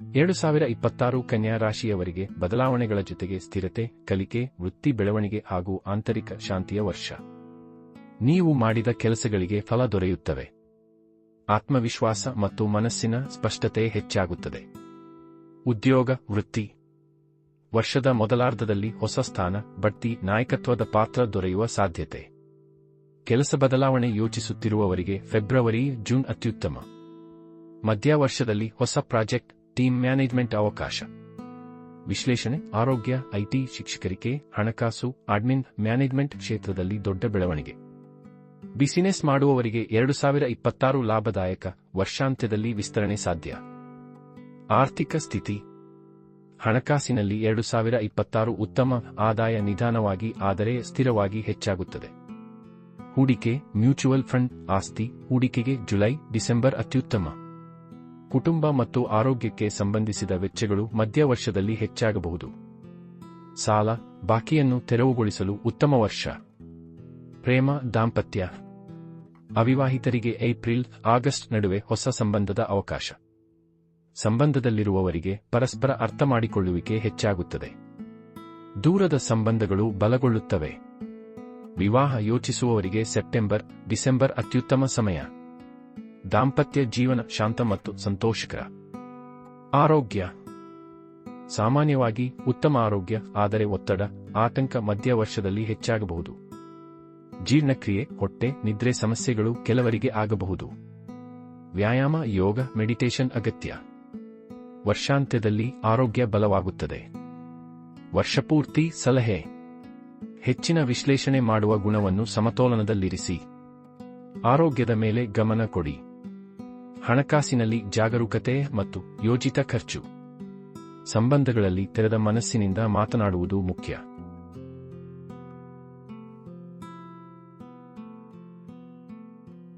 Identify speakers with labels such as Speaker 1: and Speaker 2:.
Speaker 1: ಎರಡು ಸಾವಿರ ಇಪ್ಪತ್ತಾರು ಕನ್ಯಾ ರಾಶಿಯವರಿಗೆ ಬದಲಾವಣೆಗಳ ಜೊತೆಗೆ ಸ್ಥಿರತೆ, ಕಲಿಕೆ, ವೃತ್ತಿ ಬೆಳವಣಿಗೆ ಹಾಗೂ ಆಂತರಿಕ ಶಾಂತಿಯ ವರ್ಷ. ನೀವು ಮಾಡಿದ ಕೆಲಸಗಳಿಗೆ ಫಲ ದೊರೆಯುತ್ತವೆ. ಆತ್ಮವಿಶ್ವಾಸ ಮತ್ತು ಮನಸ್ಸಿನ ಸ್ಪಷ್ಟತೆ ಹೆಚ್ಚಾಗುತ್ತದೆ. ಉದ್ಯೋಗ, ವೃತ್ತಿ. ವರ್ಷದ ಮೊದಲಾರ್ಧದಲ್ಲಿ ಹೊಸ ಸ್ಥಾನ, ಬಡ್ತಿ, ನಾಯಕತ್ವದ ಪಾತ್ರ ದೊರೆಯುವ ಸಾಧ್ಯತೆ. ಕೆಲಸ ಬದಲಾವಣೆ ಯೋಚಿಸುತ್ತಿರುವವರಿಗೆ ಫೆಬ್ರವರಿ, ಜೂನ್ ಅತ್ಯುತ್ತಮ. ಮಧ್ಯ ವರ್ಷದಲ್ಲಿ ಹೊಸ ಪ್ರಾಜೆಕ್ಟ್ ಟೀಮ್ ಮ್ಯಾನೇಜ್ಮೆಂಟ್ ಅವಕಾಶ. ವಿಶ್ಲೇಷಣೆ, ಆರೋಗ್ಯ ಐಟಿ ಶಿಕ್ಷಕರಿಕೆ ಹಣಕಾಸು, ಅಡ್ಮಿನ್ ಮ್ಯಾನೇಜ್ಮೆಂಟ್ ಕ್ಷೇತ್ರದಲ್ಲಿ ದೊಡ್ಡ ಬೆಳವಣಿಗೆ. ಬಿಸಿನೆಸ್ ಮಾಡುವವರಿಗೆ ಎರಡು ಸಾವಿರ ಇಪ್ಪತ್ತಾರು ಲಾಭದಾಯಕ ವರ್ಷಾಂತ್ಯದಲ್ಲಿ ವಿಸ್ತರಣೆ ಸಾಧ್ಯ. ಆರ್ಥಿಕ ಸ್ಥಿತಿ. ಹಣಕಾಸಿನಲ್ಲಿ ಎರಡು ಸಾವಿರ ಇಪ್ಪತ್ತಾರು ಉತ್ತಮ ಆದಾಯ ನಿಧಾನವಾಗಿ, ಆದರೆ ಸ್ಥಿರವಾಗಿ ಹೆಚ್ಚಾಗುತ್ತದೆ. ಹೂಡಿಕೆ, ಮ್ಯೂಚುವಲ್ ಫಂಡ್ ಆಸ್ತಿ, ಹೂಡಿಕೆಗೆ ಜುಲೈ, ಡಿಸೆಂಬರ್ ಅತ್ಯುತ್ತಮ. ಕುಟುಂಬ ಮತ್ತು ಆರೋಗ್ಯಕ್ಕೆ ಸಂಬಂಧಿಸಿದ ವೆಚ್ಚಗಳು ಮಧ್ಯ ವರ್ಷದಲ್ಲಿ ಹೆಚ್ಚಾಗಬಹುದು. ಸಾಲ, ಬಾಕಿಯನ್ನು ತೆರವುಗೊಳಿಸಲು ಉತ್ತಮ ವರ್ಷ. ಪ್ರೇಮ, ದಾಂಪತ್ಯ. ಅವಿವಾಹಿತರಿಗೆ ಏಪ್ರಿಲ್, ಆಗಸ್ಟ್ ನಡುವೆ ಹೊಸ ಸಂಬಂಧದ ಅವಕಾಶ. ಸಂಬಂಧದಲ್ಲಿರುವವರಿಗೆ ಪರಸ್ಪರ ಅರ್ಥ ಮಾಡಿಕೊಳ್ಳುವಿಕೆ ಹೆಚ್ಚಾಗುತ್ತದೆ. ದೂರದ ಸಂಬಂಧಗಳು ಬಲಗೊಳ್ಳುತ್ತವೆ. ವಿವಾಹ ಯೋಚಿಸುವವರಿಗೆ ಸೆಪ್ಟೆಂಬರ್, ಡಿಸೆಂಬರ್ ಅತ್ಯುತ್ತಮ ಸಮಯ. ದಾಂಪತ್ಯ ಜೀವನ ಶಾಂತ ಮತ್ತು ಸಂತೋಷಕರ. ಆರೋಗ್ಯ. ಸಾಮಾನ್ಯವಾಗಿ ಉತ್ತಮ ಆರೋಗ್ಯ, ಆದರೆ ಒತ್ತಡ, ಆತಂಕ ಮಧ್ಯ ವರ್ಷದಲ್ಲಿ ಹೆಚ್ಚಾಗಬಹುದು. ಜೀರ್ಣಕ್ರಿಯೆ, ಹೊಟ್ಟೆ, ನಿದ್ರೆ ಸಮಸ್ಯೆಗಳು ಕೆಲವರಿಗೆ ಆಗಬಹುದು. ವ್ಯಾಯಾಮ, ಯೋಗ, ಮೆಡಿಟೇಷನ್ ಅಗತ್ಯ. ವರ್ಷಾಂತ್ಯದಲ್ಲಿ ಆರೋಗ್ಯ ಬಲವಾಗುತ್ತದೆ. ವರ್ಷಪೂರ್ತಿ ಸಲಹೆ. ಹೆಚ್ಚಿನ ವಿಶ್ಲೇಷಣೆ ಮಾಡುವ ಗುಣವನ್ನು ಸಮತೋಲನದಲ್ಲಿರಿಸಿ. ಆರೋಗ್ಯದ ಮೇಲೆ ಗಮನ ಕೊಡಿ. ಹಣಕಾಸಿನಲ್ಲಿ ಜಾಗರೂಕತೆ ಮತ್ತು ಯೋಜಿತ ಖರ್ಚು. ಸಂಬಂಧಗಳಲ್ಲಿ ತೆರೆದ ಮನಸ್ಸಿನಿಂದ ಮಾತನಾಡುವುದು ಮುಖ್ಯ.